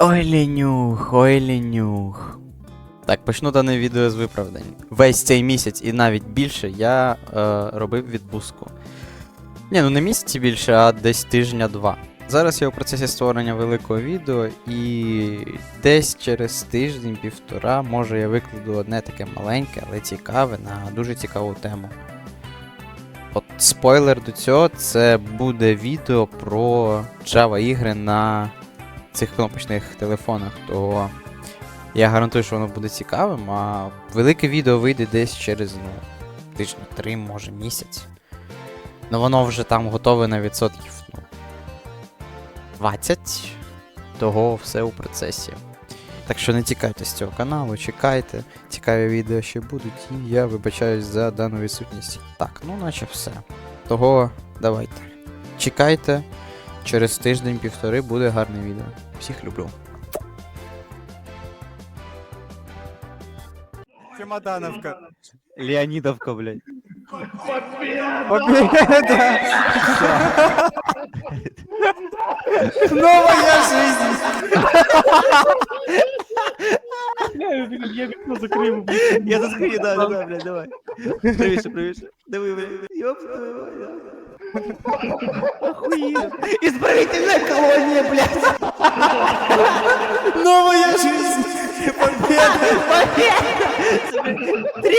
Ой, лінюх, ой, лінюх. Так, почну дане відео з виправдань. Весь цей місяць і навіть більше я е, робив відпустку. Ні, ну не місяці більше, а десь тижня-два. Зараз я у процесі створення великого відео, і десь через тиждень-півтора, може, я викладу одне таке маленьке, але цікаве на дуже цікаву тему. От спойлер до цього, це буде відео про Java ігри на цих кнопочних телефонах, то я гарантую, що воно буде цікавим, а велике відео вийде десь через ну, тижні три, може місяць. Ну воно вже там готове на відсотків ну, 20. Того все у процесі. Так що не тікайте з цього каналу, чекайте, цікаві відео ще будуть, і я вибачаюсь за дану відсутність. Так, ну наче все. Того давайте. Чекайте, через тиждень-півтори буде гарне відео. Всіх люблю. Чемодановка. Леонидовка, блядь. Победа! Новая жизнь! Я закрив. Я заскрию, да, да, блядь, давай. Правіше, правіше. Диви, блядь. Давай, давай. Охуенно. Исправительная колония, блядь. Новая жизнь! Победа! Три.